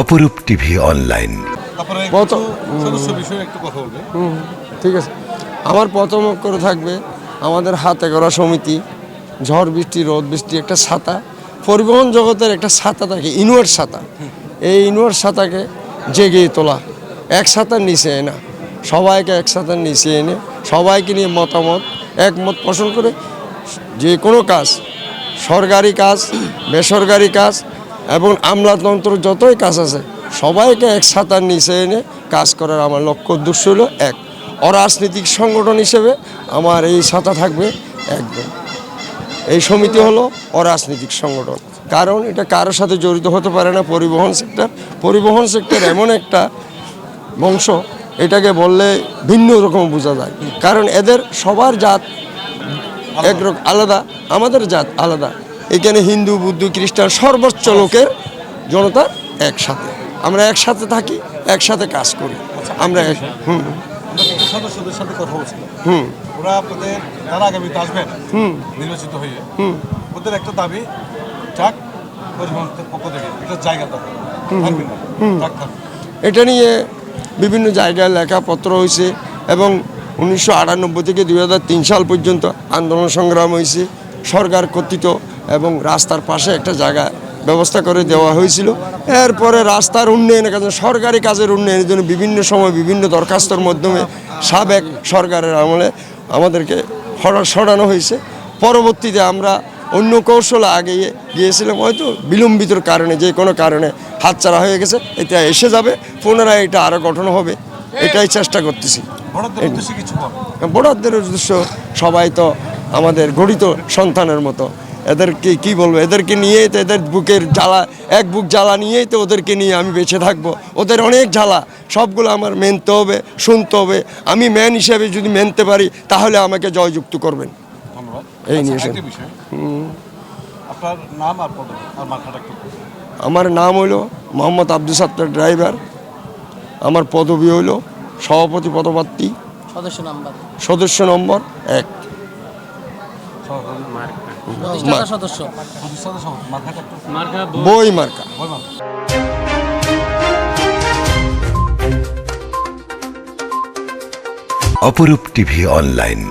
অপরূপ TV online. ঠিক আছে। আমার প্রথম অক্ষর থাকবে আমাদের হাতে করা সমিতি ঝড় বৃষ্টি রোদ বৃষ্টি একটা ছাতা। পরিবহন জগতের একটা ছাতা থাকে ইনওয়ার্ড ছাতা। এই ইনওয়ার্ড ছাতাকে জেগিয়ে তোলা। এক ছাতার নিচে এনা। সবাইকে এক ছাতার নিচে এনে সবাইকে নিয়ে মতামত একমত পোষণ করে যে কোনো কাজ, সরকারি কাজ, বেসরকারি কাজ এবং আমলাতন্ত্র যতই কাজ আছে, সবাইকে এক ছাতার নিচে এনে কাজ করার আমার লক্ষ্য উদ্দেশ্য হলো এক। অরাজনৈতিক সংগঠন হিসেবে আমার এই ছাতা থাকবে একদম। এই সমিতি হলো অরাজনৈতিক সংগঠন। কারণ এটা কারোর সাথে জড়িত হতে পারে না, পরিবহন সেক্টর। পরিবহন সেক্টর এমন একটা বংশ, এটাকে বললে ভিন্ন রকম বোঝা যায়। কারণ এদের সবার জাত একরকম আলাদা আমাদের জাত আলাদা। এখানে হিন্দু বুদ্ধ খ্রিস্টান সর্বোচ্চ লোকের জনতা একসাথে। আমরা একসাথে থাকি একসাথে কাজ করি। আমরা হুম। আমরা সদস্যদের সাথে কথা বলছিলাম হুম। ওরা আপনাদের তারা আগামীতে আসবেন নির্বাচিত হয়ে ওদের একটা দাবি ট্রাক পরিবহন পক্ষ থেকে একটা জায়গা দরকার থাকবে না। থাকবে এটা নিয়ে বিভিন্ন জায়গায় লেখাপত্র হয়েছে এবং উনিশশো আটানব্বই থেকে দু হাজার তিন সাল পর্যন্ত আন্দোলন সংগ্রাম হয়েছে। সরকার কর্তৃত এবং রাস্তার পাশে একটা জায়গা ব্যবস্থা করে দেওয়া হয়েছিল। এরপরে রাস্তার উন্নয়নের কাজে, সরকারি কাজের উন্নয়নের জন্য বিভিন্ন সময় বিভিন্ন দরখাস্তর মাধ্যমে সাবেক সরকারের আমলে আমাদেরকে সরানো হয়েছে। পরবর্তীতে আমরা অন্য কৌশলে আগে গিয়েছিলাম, হয়তো বিলম্বিতর কারণে, যে কোনো কারণে হাতছাড়া হয়ে গেছে, এটা এসে যাবে, পুনরায় এটা আরও গঠন হবে, এটাই চেষ্টা করতেছি। বড়দের উদ্দেশ্যে সবাই তো আমাদের গঠিত সন্তানের মতো। এদেরকে কি বলব? এদেরকে নিয়েই তো এদের বুকের জ্বালা এক বুক জ্বালা নিয়েই তো ওদেরকে নিয়ে আমি বেঁচে থাকব। ওদের অনেক জ্বালা। সবগুলো আমার মেনতে হবে শুনতে হবে। আমি ম্যান হিসেবে যদি মেনতে পারি তাহলে আমাকে জয়যুক্ত করবেন। এই আচ্ছা, নিয়ে। আমার নাম হইল মোহাম্মদ আব্দুল সত্তার ড্রাইভার। আমার পদবি হইল সভাপতি পদপ্রার্থী। সদস্য নাম্বার? সদস্য নম্বর এক। সদস্য? বই মার্কা। অপরূপ টিভি অনলাইন।